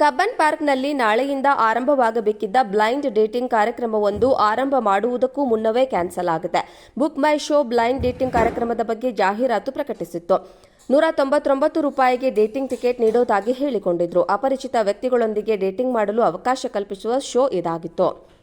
Cubbon ಪಾರ್ಕ್ನಲ್ಲಿ ನಾಳೆಯಿಂದ ಆರಂಭವಾಗಬೇಕಿದ್ದ blind dating ಕಾರ್ಯಕ್ರಮವೊಂದು ಆರಂಭ ಮಾಡುವುದಕ್ಕೂ ಮುನ್ನವೇ ಕ್ಯಾನ್ಸಲ್ ಆಗಿದೆ. Book My Show blind dating ಕಾರ್ಯಕ್ರಮದ ಬಗ್ಗೆ ಜಾಹೀರಾತು ಪ್ರಕಟಿಸಿತ್ತು. ನೂರ ತೊಂಬತ್ತೊಂಬತ್ತು ರೂಪಾಯಿಗೆ ಡೇಟಿಂಗ್ ಟಿಕೆಟ್ ನೀಡೋದಾಗಿ ಹೇಳಿಕೊಂಡಿದ್ರು. ಅಪರಿಚಿತ ವ್ಯಕ್ತಿಗಳೊಂದಿಗೆ ಡೇಟಿಂಗ್ ಮಾಡಲು ಅವಕಾಶ ಕಲ್ಪಿಸುವ ಶೋ ಇದಾಗಿತ್ತು.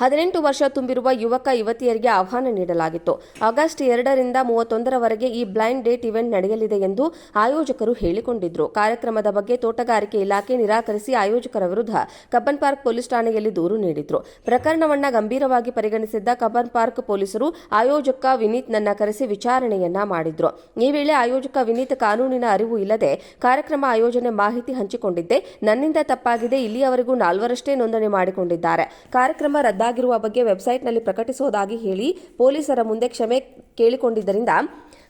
ಹದಿನೆಂಟು ವರ್ಷ ತುಂಬಿರುವ ಯುವಕ ಯುವತಿಯರಿಗೆ ಆಹ್ವಾನ ನೀಡಲಾಗಿತ್ತು. ಆಗಸ್ಟ್ ಎರಡರಿಂದ ಮೂವತ್ತೊಂದರವರೆಗೆ ಈ ಬ್ಲೈಂಡ್ ಡೇಟ್ ಇವೆಂಟ್ ನಡೆಯಲಿದೆ ಎಂದು ಆಯೋಜಕರು ಹೇಳಿಕೊಂಡಿದ್ರು. ಕಾರ್ಯಕ್ರಮದ ಬಗ್ಗೆ ತೋಟಗಾರಿಕೆ ಇಲಾಖೆ ನಿರಾಕರಿಸಿ ಆಯೋಜಕರ ವಿರುದ್ಧ ಕಬ್ಬನ್ ಪಾರ್ಕ್ ಪೊಲೀಸ್ ಠಾಣೆಯಲ್ಲಿ ದೂರು ನೀಡಿದ್ರು. ಪ್ರಕರಣವನ್ನ ಗಂಭೀರವಾಗಿ ಪರಿಗಣಿಸಿದ್ದ ಕಬ್ಬನ್ ಪಾರ್ಕ್ ಪೊಲೀಸರು ಆಯೋಜಕ ವಿನೀತ್ ನನ್ನ ಕರೆಸಿ ವಿಚಾರಣೆಯನ್ನ ಮಾಡಿದ್ರು. ಈ ವೇಳೆ ಆಯೋಜಕ ವಿನೀತ್ ಕಾನೂನಿನ ಅರಿವು ಇಲ್ಲದೆ ಕಾರ್ಯಕ್ರಮ ಆಯೋಜನೆ ಮಾಹಿತಿ ಹಂಚಿಕೊಂಡಿದ್ದೆ. ನನ್ನಿಂದ ತಪ್ಪಾಗಿದೆ. ಇಲ್ಲಿಯವರೆಗೂ ನಾಲ್ವರಷ್ಟೇ ನೋಂದಣಿ ಮಾಡಿಕೊಂಡಿದ್ದಾರೆ. ಕಾರ್ಯಕ್ರಮ ರದ್ದಾಗಿರುವ ಬಗ್ಗೆ ವೆಬ್ಸೈಟ್ನಲ್ಲಿ ಪ್ರಕಟಿಸುವುದಾಗಿ ಹೇಳಿ ಪೊಲೀಸರ ಮುಂದೆ ಕ್ಷಮೆ ಕೇಳಿಕೊಂಡಿದ್ದರಿಂದ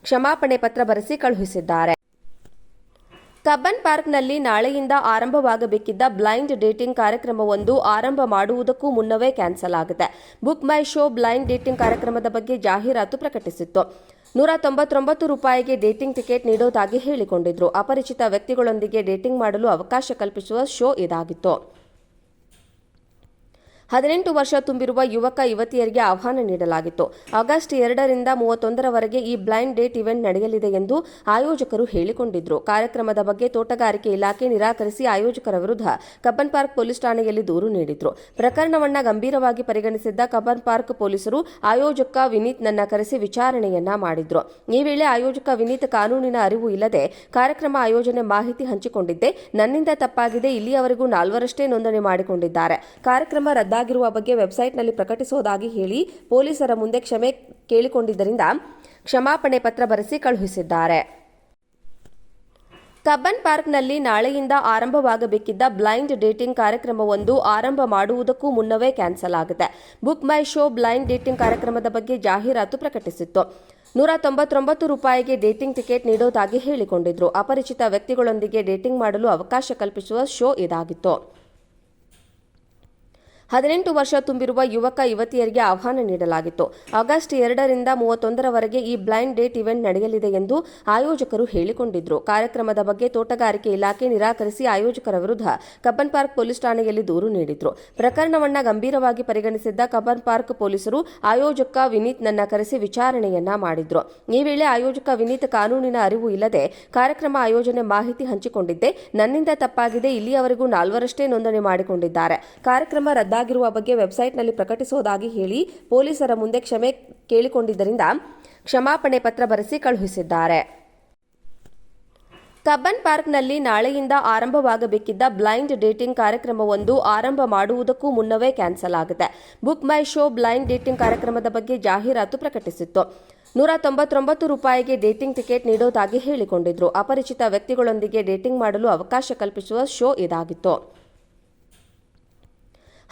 ಕ್ಷಮಾಪಣೆ ಪತ್ರ ಬರೆಸಿ ಕಳುಹಿಸಿದ್ದಾರೆ. ಕಬ್ಬನ್ ಪಾರ್ಕ್ನಲ್ಲಿ ನಾಳೆಯಿಂದ ಆರಂಭವಾಗಬೇಕಿದ್ದ ಬ್ಲೈಂಡ್ ಡೇಟಿಂಗ್ ಕಾರ್ಯಕ್ರಮವೊಂದು ಆರಂಭ ಮಾಡುವುದಕ್ಕೂ ಮುನ್ನವೇ ಕ್ಯಾನ್ಸಲ್ ಆಗಿದೆ Book My Show blind dating ಕಾರ್ಯಕ್ರಮದ ಬಗ್ಗೆ ಜಾಹೀರಾತು ಪ್ರಕಟಿಸಿತ್ತು. ನೂರ ತೊಂಬತ್ತೊಂಬತ್ತು ರೂಪಾಯಿಗೆ ಡೇಟಿಂಗ್ ಟಿಕೆಟ್ ನೀಡೋದಾಗಿ ಹೇಳಿಕೊಂಡಿದ್ರು. ಅಪರಿಚಿತ ವ್ಯಕ್ತಿಗಳೊಂದಿಗೆ ಡೇಟಿಂಗ್ ಮಾಡಲು ಅವಕಾಶ ಕಲ್ಪಿಸುವ ಶೋ ಇದಾಗಿತ್ತು. ಹದಿನೆಂಟು ವರ್ಷ ತುಂಬಿರುವ ಯುವಕ ಯುವತಿಯರಿಗೆ ಆಹ್ವಾನ ನೀಡಲಾಗಿತ್ತು. ಆಗಸ್ಟ್ ಎರಡರಿಂದ ಮೂವತ್ತೊಂದರವರೆಗೆ ಈ ಬ್ಲೈಂಡ್ ಡೇಟ್ ಇವೆಂಟ್ ನಡೆಯಲಿದೆ ಎಂದು ಆಯೋಜಕರು ಹೇಳಿಕೊಂಡಿದ್ರು. ಕಾರ್ಯಕ್ರಮದ ಬಗ್ಗೆ ತೋಟಗಾರಿಕೆ ಇಲಾಖೆ ನಿರಾಕರಿಸಿ ಆಯೋಜಕರ ವಿರುದ್ಧ ಕಬ್ಬನ್ ಪಾರ್ಕ್ ಪೊಲೀಸ್ ಠಾಣೆಯಲ್ಲಿ ದೂರು ನೀಡಿದ್ರು. ಪ್ರಕರಣವನ್ನ ಗಂಭೀರವಾಗಿ ಪರಿಗಣಿಸಿದ್ದ ಕಬ್ಬನ್ ಪಾರ್ಕ್ ಪೊಲೀಸರು ಆಯೋಜಕ ವಿನೀತ್ ನನ್ನ ಕರೆಸಿ ವಿಚಾರಣೆಯನ್ನ ಮಾಡಿದ್ರು. ಈ ವೇಳೆ ಆಯೋಜಕ ವಿನೀತ್ ಕಾನೂನಿನ ಅರಿವು ಇಲ್ಲದೆ ಕಾರ್ಯಕ್ರಮ ಆಯೋಜನೆ ಮಾಹಿತಿ ಹಂಚಿಕೊಂಡಿದ್ದೆ. ನನ್ನಿಂದ ತಪ್ಪಾಗಿದೆ. ಇಲ್ಲಿಯವರೆಗೂ ನಾಲ್ವರಷ್ಟೇ ನೋಂದಣಿ ಮಾಡಿಕೊಂಡಿದ್ದಾರೆ. ಕಾರ್ಯಕ್ರಮ ರದ್ದಾಗಿರುವ ಬಗ್ಗೆ ವೆಬ್ಸೈಟ್ನಲ್ಲಿ ಪ್ರಕಟಿಸುವುದಾಗಿ ಹೇಳಿ ಪೊಲೀಸರ ಮುಂದೆ ಕ್ಷಮೆ ಕೇಳಿಕೊಂಡಿದ್ದರಿಂದ ಕ್ಷಮಾಪಣೆ ಪತ್ರ ಬರೆಸಿ ಕಳುಹಿಸಿದ್ದಾರೆ. ಕಬ್ಬನ್ ಪಾರ್ಕ್ನಲ್ಲಿ ನಾಳೆಯಿಂದ ಆರಂಭವಾಗಬೇಕಿದ್ದ ಬ್ಲೈಂಡ್ ಡೇಟಿಂಗ್ ಕಾರ್ಯಕ್ರಮವೊಂದು ಆರಂಭ ಮಾಡುವುದಕ್ಕೂ ಮುನ್ನವೇ ಕ್ಯಾನ್ಸಲ್ ಆಗಿದೆ. Book My Show blind dating ಕಾರ್ಯಕ್ರಮದ ಬಗ್ಗೆ ಜಾಹೀರಾತು ಪ್ರಕಟಿಸಿತ್ತು. ನೂರ ತೊಂಬತ್ತೊಂಬತ್ತು ರೂಪಾಯಿಗೆ ಡೇಟಿಂಗ್ ಟಿಕೆಟ್ ನೀಡೋದಾಗಿ ಹೇಳಿಕೊಂಡಿದ್ರು. ಅಪರಿಚಿತ ವ್ಯಕ್ತಿಗಳೊಂದಿಗೆ ಡೇಟಿಂಗ್ ಮಾಡಲು ಅವಕಾಶ ಕಲ್ಪಿಸುವ ಶೋ ಇದಾಗಿತ್ತು. ಹದಿನೆಂಟು ವರ್ಷ ತುಂಬಿರುವ ಯುವಕ ಯುವತಿಯರಿಗೆ ಆಹ್ವಾನ ನೀಡಲಾಗಿತ್ತು. ಆಗಸ್ಟ್ ಎರಡರಿಂದ ಮೂವತ್ತೊಂದರವರೆಗೆ ಈ ಬ್ಲೈಂಡ್ ಡೇಟ್ ಇವೆಂಟ್ ನಡೆಯಲಿದೆ ಎಂದು ಆಯೋಜಕರು ಹೇಳಿಕೊಂಡಿದ್ರು. ಕಾರ್ಯಕ್ರಮದ ಬಗ್ಗೆ ತೋಟಗಾರಿಕೆ ಇಲಾಖೆ ನಿರಾಕರಿಸಿ ಆಯೋಜಕರ ವಿರುದ್ಧ ಕಬ್ಬನ್ ಪಾರ್ಕ್ ಪೊಲೀಸ್ ಠಾಣೆಯಲ್ಲಿ ದೂರು ನೀಡಿದ್ರು. ಪ್ರಕರಣವನ್ನ ಗಂಭೀರವಾಗಿ ಪರಿಗಣಿಸಿದ್ದ ಕಬ್ಬನ್ ಪಾರ್ಕ್ ಪೊಲೀಸರು ಆಯೋಜಕ ವಿನೀತ್ ನನ್ನ ಕರೆಸಿ ವಿಚಾರಣೆಯನ್ನ ಮಾಡಿದ್ರು. ಈ ವೇಳೆ ಆಯೋಜಕ ವಿನೀತ್ ಕಾನೂನಿನ ಅರಿವು ಇಲ್ಲದೆ ಕಾರ್ಯಕ್ರಮ ಆಯೋಜನೆ ಮಾಹಿತಿ ಹಂಚಿಕೊಂಡಿದ್ದೆ. ನನ್ನಿಂದ ತಪ್ಪಾಗಿದೆ. ಇಲ್ಲಿಯವರೆಗೂ ನಾಲ್ವರಷ್ಟೇ ನೋಂದಣಿ ಮಾಡಿಕೊಂಡಿದ್ದಾರೆ. ಕಾರ್ಯಕ್ರಮ ರದ್ದಾಗಿರುವ ಬಗ್ಗೆ ವೆಬ್ಸೈಟ್ನಲ್ಲಿ ಪ್ರಕಟಿಸುವುದಾಗಿ ಹೇಳಿ ಪೊಲೀಸರ ಮುಂದೆ ಕ್ಷಮೆ ಕೇಳಿಕೊಂಡಿದ್ದರಿಂದ ಕ್ಷಮಾಪಣೆ ಪತ್ರ ಬರೆಸಿ ಕಳುಹಿಸಿದ್ದಾರೆ. ಕಬ್ಬನ್ ಪಾರ್ಕ್ನಲ್ಲಿ ನಾಳೆಯಿಂದ ಆರಂಭವಾಗಬೇಕಿದ್ದ ಬ್ಲೈಂಡ್ ಡೇಟಿಂಗ್ ಕಾರ್ಯಕ್ರಮವೊಂದು ಆರಂಭ ಮಾಡುವುದಕ್ಕೂ ಮುನ್ನವೇ ಕ್ಯಾನ್ಸಲ್ ಆಗಿದೆ. Book My Show blind dating ಕಾರ್ಯಕ್ರಮದ ಬಗ್ಗೆ ಜಾಹೀರಾತು ಪ್ರಕಟಿಸಿತ್ತು. ನೂರ ತೊಂಬತ್ತೊಂಬತ್ತು ರೂಪಾಯಿಗೆ ಡೇಟಿಂಗ್ ಟಿಕೆಟ್ ನೀಡೋದಾಗಿ ಹೇಳಿಕೊಂಡಿದ್ರು. ಅಪರಿಚಿತ ವ್ಯಕ್ತಿಗಳೊಂದಿಗೆ ಡೇಟಿಂಗ್ ಮಾಡಲು ಅವಕಾಶ ಕಲ್ಪಿಸುವ ಶೋ ಇದಾಗಿತ್ತು.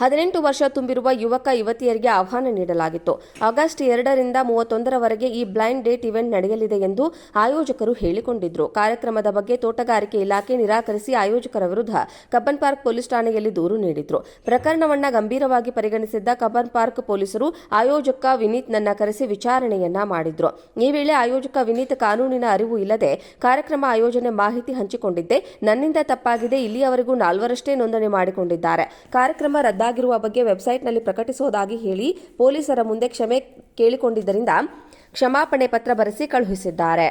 ಹದಿನೆಂಟು ವರ್ಷ ತುಂಬಿರುವ ಯುವಕ ಯುವತಿಯರಿಗೆ ಆಹ್ವಾನ ನೀಡಲಾಗಿತ್ತು. ಆಗಸ್ಟ್ ಎರಡರಿಂದ ಮೂವತ್ತೊಂದರವರೆಗೆ ಈ ಬ್ಲೈಂಡ್ ಡೇಟ್ ಇವೆಂಟ್ ನಡೆಯಲಿದೆ ಎಂದು ಆಯೋಜಕರು ಹೇಳಿಕೊಂಡಿದ್ರು. ಕಾರ್ಯಕ್ರಮದ ಬಗ್ಗೆ ತೋಟಗಾರಿಕೆ ಇಲಾಖೆ ನಿರಾಕರಿಸಿ ಆಯೋಜಕರ ವಿರುದ್ಧ ಕಬ್ಬನ್ ಪಾರ್ಕ್ ಪೊಲೀಸ್ ಠಾಣೆಯಲ್ಲಿ ದೂರು ನೀಡಿದ್ರು. ಪ್ರಕರಣವನ್ನ ಗಂಭೀರವಾಗಿ ಪರಿಗಣಿಸಿದ್ದ ಕಬ್ಬನ್ ಪಾರ್ಕ್ ಪೊಲೀಸರು ಆಯೋಜಕ ವಿನೀತ್ ನನ್ನ ಕರೆಸಿ ವಿಚಾರಣೆಯನ್ನ ಮಾಡಿದ್ರು. ಈ ವೇಳೆ ಆಯೋಜಕ ವಿನೀತ್ ಕಾನೂನಿನ ಅರಿವು ಇಲ್ಲದೆ ಕಾರ್ಯಕ್ರಮ ಆಯೋಜನೆ ಮಾಹಿತಿ ಹಂಚಿಕೊಂಡಿದ್ದೆ. ನನ್ನಿಂದ ತಪ್ಪಾಗಿದೆ. ಇಲ್ಲಿಯವರೆಗೂ ನಾಲ್ವರಷ್ಟೇ ನೋಂದಣಿ ಮಾಡಿಕೊಂಡಿದ್ದಾರೆ. ಕಾರ್ಯಕ್ರಮ ರದ್ದಾಗಿರುವ ಬಗ್ಗೆ ವೆಬ್ಸೈಟ್ನಲ್ಲಿ ಪ್ರಕಟಿಸುವುದಾಗಿ ಹೇಳಿ ಪೊಲೀಸರ ಮುಂದೆ ಕ್ಷಮೆ ಕೇಳಿಕೊಂಡಿದ್ದರಿಂದ ಕ್ಷಮಾಪಣೆ ಪತ್ರ ಬರೆಸಿ ಕಳುಹಿಸಿದ್ದಾರೆ.